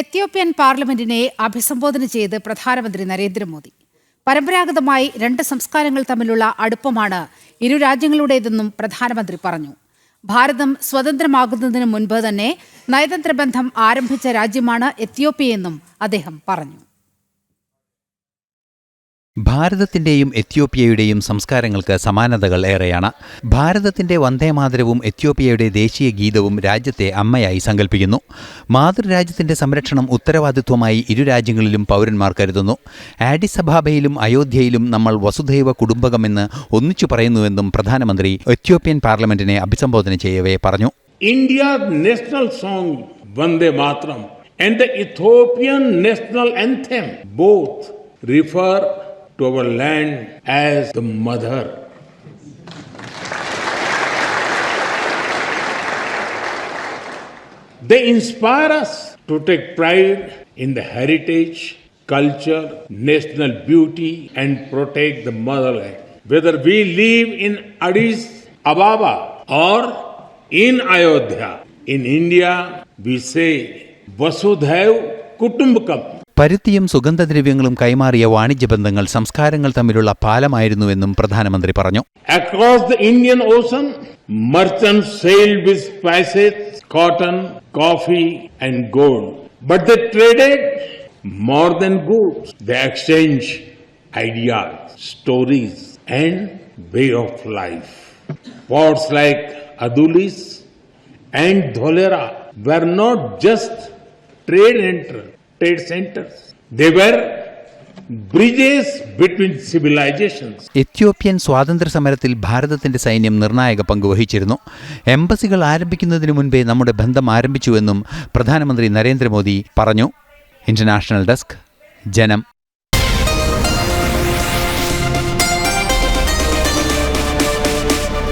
Ethiopian പാർലമെന്റിനെ അഭിസംബോധന ചെയ്ത് പ്രധാനമന്ത്രി നരേന്ദ്രമോദി. പരമ്പരാഗതമായി രണ്ട് സംസ്കാരങ്ങൾ തമ്മിലുള്ള അടുപ്പമാണ് ഇരു രാജ്യങ്ങളുടേതെന്നും പ്രധാനമന്ത്രി പറഞ്ഞു. ഭാരതം സ്വതന്ത്രമാകുന്നതിന് മുൻപ് തന്നെ നയതന്ത്ര ബന്ധം ആരംഭിച്ച രാജ്യമാണ് എത്യോപ്യയെന്നും അദ്ദേഹം പറഞ്ഞു. ഭാരതത്തിന്റെയും എത്യോപ്യയുടെയും സംസ്കാരങ്ങൾക്ക് സമാനതകൾ ഏറെയാണ്. ഭാരതത്തിന്റെ വന്ദേമാതരവും എത്യോപ്യയുടെ ദേശീയ ഗീതവും രാജ്യത്തെ അമ്മയായി സങ്കല്പിക്കുന്നു മാതൃരാജ്യത്തിന്റെ സംരക്ഷണം ഉത്തരവാദിത്വമായി ഇരു രാജ്യങ്ങളിലും പൗരന്മാർ കരുതുന്നു. ആഡിസഭാബയിലും അയോധ്യയിലും നമ്മൾ വസുധൈവ കുടുംബകമെന്ന് ഒന്നിച്ചു പറയുന്നുവെന്നും പ്രധാനമന്ത്രി എത്യോപ്യൻ പാർലമെന്റിനെ അഭിസംബോധന ചെയ്യവേ പറഞ്ഞു. India national song Vande Mataram. And the Ethiopian national both refer to our land as the mother. They inspire us to take pride in the heritage, culture, national beauty, and protect the motherland. Whether we live in Addis Ababa or in Ayodhya, in India, we say Vasudhaiv Kutumbakam. പരുത്തിയും സുഗന്ധദ്രവ്യങ്ങളും കൈമാറിയ വാണിജ്യബന്ധങ്ങൾ സംസ്കാരങ്ങൾ തമ്മിലുള്ള പാലമായിരുന്നുവെന്നും പ്രധാനമന്ത്രി പറഞ്ഞു Across the Indian Ocean, merchants sailed with spices, cotton, coffee, and gold. But they traded more than goods. They exchanged ideas, stories, and way of life. Ports like Adulis and Dholera were not just trade enter, trade centers. They were. Ethiopian സ്വാതന്ത്ര്യ സമരത്തിൽ ഭാരതത്തിന്റെ സൈന്യം നിർണായക പങ്ക് വഹിച്ചിരുന്നു എംബസികൾ ആരംഭിക്കുന്നതിനു മുൻപേ നമ്മുടെ ബന്ധം ആരംഭിച്ചുവെന്നും പ്രധാനമന്ത്രി നരേന്ദ്രമോദി പറഞ്ഞു ഇന്റർനാഷണൽ ഡെസ്ക് ജനം